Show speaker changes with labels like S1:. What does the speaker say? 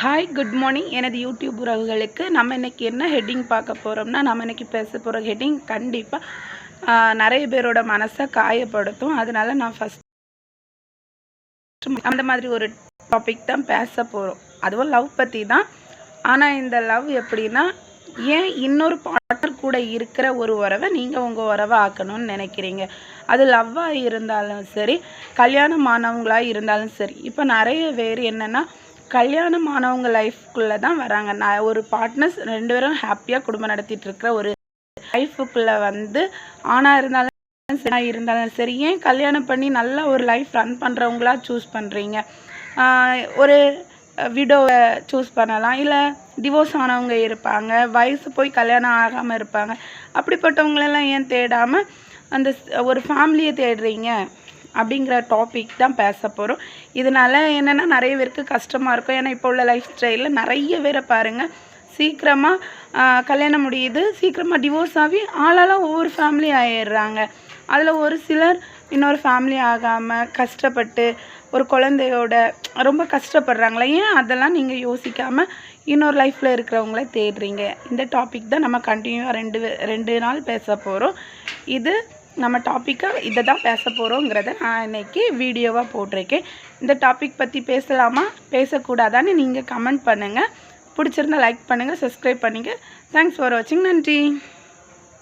S1: Hi good morning எனது YouTube உறவுகளுக்கு நம்ம இன்னைக்கு என்ன ஹெட்டிங் பார்க்க போகிறோம்னா நம்ம இன்னைக்கு பேச போகிற ஹெட்டிங் கண்டிப்பாக நிறைய பேரோட மனசை காயப்படுத்தும். அதனால நான் ஃபஸ்ட் அந்த மாதிரி ஒரு டாபிக் தான் பேச போகிறோம் அதுவும் லவ் பற்றி தான். ஆனால் இந்த லவ் எப்படின்னா ஏன் இன்னொரு பார்ட்னர் கூட இருக்கிற ஒரு உறவை நீங்கள் உங்கள் உறவை ஆக்கணும்னு நினைக்கிறீங்க? அது லவ்வாக இருந்தாலும் சரி கல்யாணம் ஆனவங்களாக இருந்தாலும் சரி. இப்போ நிறைய பேர் என்னென்னா கல்யாணம் ஆனவங்க லைஃப்குள்ளே தான் வராங்க. நான் ஒரு பார்ட்னர்ஸ் ரெண்டு பேரும் ஹாப்பியாக குடும்பம் நடத்திட்டு இருக்கிற ஒரு லைஃபுக்குள்ளே வந்து ஆணாக இருந்தாலும் சரி இருந்தாலும் சரி ஏன் கல்யாணம் பண்ணி நல்லா ஒரு லைஃப் ரன் பண்ணுறவங்களா சூஸ் பண்ணுறீங்க ஒரு விடோவை சூஸ் பண்ணலாம். இல்லை டிவோர்ஸ் ஆனவங்க இருப்பாங்க வயசு போய் கல்யாணம் ஆகாமல் இருப்பாங்க. அப்படிப்பட்டவங்களெல்லாம் ஏன் தேடாமல் அந்த ஒரு ஃபேமிலியை தேடுறீங்க? அப்படிங்கிற டாபிக் தான் பேச போகிறோம் இதனால் என்னென்னா நிறைய பேருக்கு கஷ்டமாக இருக்கும். ஏன்னா இப்போ உள்ள லைஃப் ஸ்டைலில் நிறைய பேரை பாருங்கள் சீக்கிரமாக கல்யாணம் முடியுது. சீக்கிரமாக டிவோர்ஸ் ஆகி ஆளாலாம் ஒவ்வொரு ஃபேமிலி ஆயிடுறாங்க. அதில் ஒரு சிலர் இன்னொரு ஃபேமிலி ஆகாமல் கஷ்டப்பட்டு ஒரு குழந்தையோட ரொம்ப கஷ்டப்படுறாங்களே? ஏன் அதெல்லாம் நீங்கள் யோசிக்காமல் இன்னொரு லைஃப்பில் இருக்கிறவங்கள தேடுறீங்க? இந்த டாபிக் தான் நம்ம கண்டினியூவாக ரெண்டு ரெண்டு நாள் பேச போகிறோம் இது நம்ம டாப்பிக்கை இதை தான் பேச போகிறோங்கிறத நான் இன்னைக்கு வீடியோவாக போட்டிருக்கேன். இந்த டாபிக் பற்றி பேசலாமா? பேசக்கூடாதான்னு நீங்கள் கமெண்ட் பண்ணுங்கள் பிடிச்சிருந்தா லைக் பண்ணுங்கள் சப்ஸ்கிரைப் பண்ணுங்கள் தேங்க்ஸ் ஃபார் வாட்சிங் நன்றி.